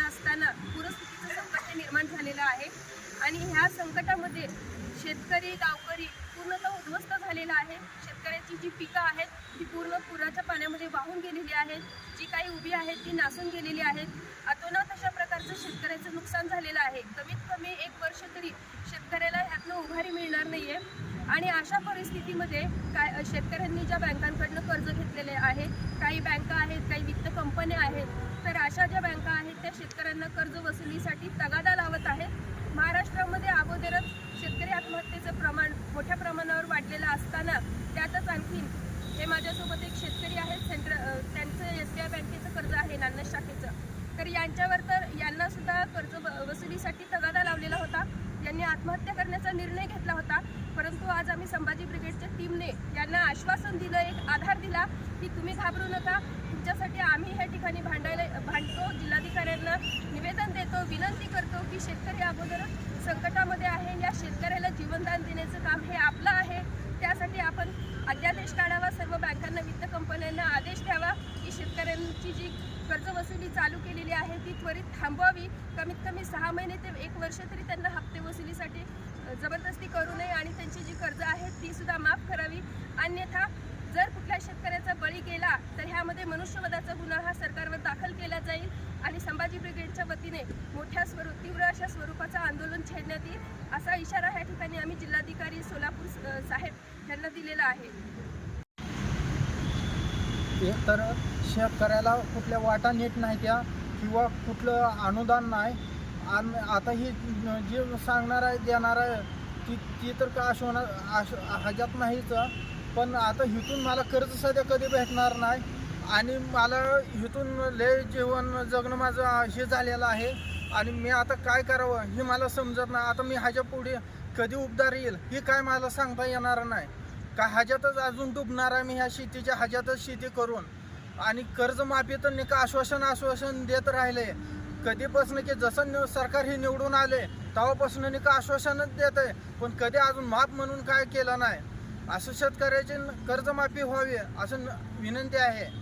असताना पूरस्थितीचं संकट हे निर्माण झालेलं आहे. आणि ह्या संकटामध्ये शेतकरी गावकरी पूर्णतः उद्ध्वस्त झालेला आहे. शेतकऱ्याची जी पिकं आहेत ती पूर्ण पुराच्या पाण्यामध्ये वाहून गेलेली आहेत. जी काही उभी आहेत ती नासून गेलेली आहेत. अतोनात अशा प्रकारचं शेतकऱ्याचं नुकसान झालेलं आहे. कमीत कमी एक वर्ष तरी शेतकऱ्याला ह्यातनं उभारी मिळणार नाही आहे आणि अशा परिस्थितीमध्ये काय शेतकऱ्यांनी ज्या बँकांकडनं कर्ज घेतलेले आहे काही बँका आहेत काही वित्त कंपन्या आहेत तर अशा ज्या बँका आहेत त्या शेतकऱ्यांना कर्ज वसुलीसाठी तगादा लावत आहे. महाराष्ट्रामध्ये अगोदरच शेतकरी आत्महत्येचं प्रमाण मोठ्या प्रमाणावर वाढलेलं असताना त्यातच आणखीन हे माझ्यासोबत एक शेतकरी आहेत सेंट्र त्यांचं एस बी आय बँकेचं कर्ज आहे नान्नस शाखेचं. तर यांच्यावर तर यांना सुद्धा कर्ज व- वसुलीसाठी तगादा लावलेला होता. यांनी आत्महत्या करण्याचा निर्णय घेतला होता. परंतु आज आम्ही संभाजी ब्रिगेडच्या टीमने यांना आश्वासन दिलं एक आधार दिला की तुम्ही घाबरू नका. तुमच्यासाठी आम्ही ह्या ठिकाणी भांडायला भांड जिल्हाधिकाऱ्यांना निवेदन देतो विनंती करतो की शेतकरी अगोदर संकटामध्ये आहे या शेतकऱ्याला जीवनदान देण्याचं काम हे आपलं आहे. त्यासाठी आपण अध्यादेश काढावा सर्व बँकांना वित्त कंपन्यांना आदेश द्यावा की शेतकऱ्यांची जी कर्ज वसुली चालू केलेली आहे ती त्वरित थांबवावी. कमीत कमी सहा महिने ते एक वर्ष तरी त्यांना हप्ते वसुलीसाठी जबरदस्ती करू नये आणि त्यांची जी कर्ज आहेत ती सुद्धा माफ करावी. अन्यथा जर कुठल्या शेतकऱ्याचा मोठ्या स्वरूप तीव्र अशा स्वरूपाचं आंदोलन छेडण्यात येईल असा इशारा ह्या ठिकाणी आम्ही जिल्हाधिकारी सोलापूर साहेब यांना दिलेला आहे. तर शेतकऱ्याला कुठल्या वाटा नीट नाही त्या किंवा कुठलं अनुदान नाही. आणि आता ही जे सांगणार आहे देणार आहे ती ती तर का होणार आश हजात नाहीच. पण आता इथून मला कर्ज सध्या कधी भेटणार नाही. आणि मला इथून लय जीवन जगणं माझं हे झालेलं आहे. आणि मी आता काय करावं हे मला समजत नाही. आता मी ह्याच्या पुढे कधी उबदार येईल हे काय मला सांगता येणार नाही. का ह्याच्यातच अजून डुबणार आहे मी ह्या शेतीच्या ह्याच्यातच शेती करून. आणि कर्जमाफी तर निका आश्वासन आश्वासन देत राहिले. कधीपासून की जसं नि- सरकार हे निवडून आले तेव्हापासून नाही आश्वासनच देत आहे. पण कधी अजून माफ म्हणून काय केलं नाही. असं शेतकऱ्याची कर्जमाफी व्हावी असं न- विनंती आहे.